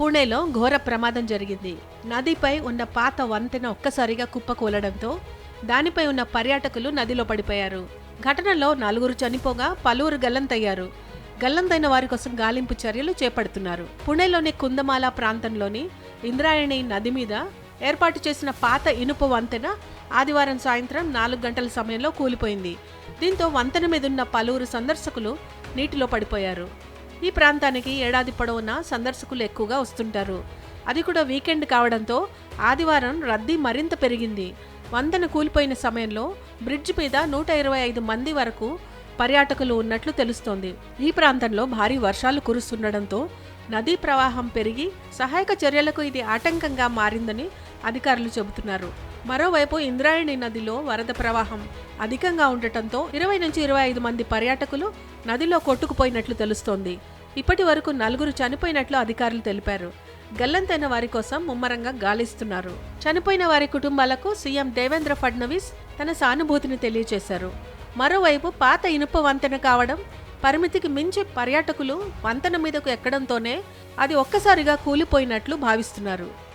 పూణేలో ఘోర ప్రమాదం జరిగింది. నదిపై ఉన్న పాత వంతెన ఒక్కసారిగా కుప్పకూలడంతో దానిపై ఉన్న పర్యాటకులు నదిలో పడిపోయారు. ఘటనలో నలుగురు చనిపోగా పలువురు గల్లంతయ్యారు. గల్లంతైన వారి కోసం గాలింపు చర్యలు చేపడుతున్నారు. పుణేలోని కుందమాల ప్రాంతంలోని ఇంద్రాయణి నది మీద ఏర్పాటు చేసిన పాత ఇనుప వంతెన ఆదివారం సాయంత్రం నాలుగు గంటల సమయంలో కూలిపోయింది. దీంతో వంతెన మీదున్న పలువురు సందర్శకులు నీటిలో పడిపోయారు. ఈ ప్రాంతానికి ఏడాది పొడవునా సందర్శకులు ఎక్కువగా వస్తుంటారు. అది కూడా వీకెండ్ కావడంతో ఆదివారం రద్దీ మరింత పెరిగింది. వంతెన కూలిపోయిన సమయంలో బ్రిడ్జ్ మీద నూట ఇరవై ఐదు మంది వరకు పర్యాటకులు ఉన్నట్లు తెలుస్తోంది. ఈ ప్రాంతంలో భారీ వర్షాలు కురుస్తుండడంతో నదీ ప్రవాహం పెరిగి సహాయక చర్యలకు ఇది ఆటంకంగా మారిందని అధికారులు చెబుతున్నారు. మరోవైపు ఇంద్రాయణి నదిలో వరద ప్రవాహం అధికంగా ఉండటంతో ఇరవై నుంచి ఇరవై ఐదు మంది పర్యాటకులు నదిలో కొట్టుకుపోయినట్లు తెలుస్తోంది. ఇప్పటి వరకు నలుగురు చనిపోయినట్లు అధికారులు తెలిపారు. గల్లంతైన వారి కోసం ముమ్మరంగా గాలిస్తున్నారు. చనిపోయిన వారి కుటుంబాలకు సీఎం దేవేంద్ర ఫడ్నవీస్ తన సానుభూతిని తెలియజేశారు. మరోవైపు పాత ఇనుప వంతెన కావడం పరిమితికి మించి పర్యాటకులు వంతెన మీదకు ఎక్కడంతోనే అది ఒక్కసారిగా కూలిపోయినట్లు భావిస్తున్నారు.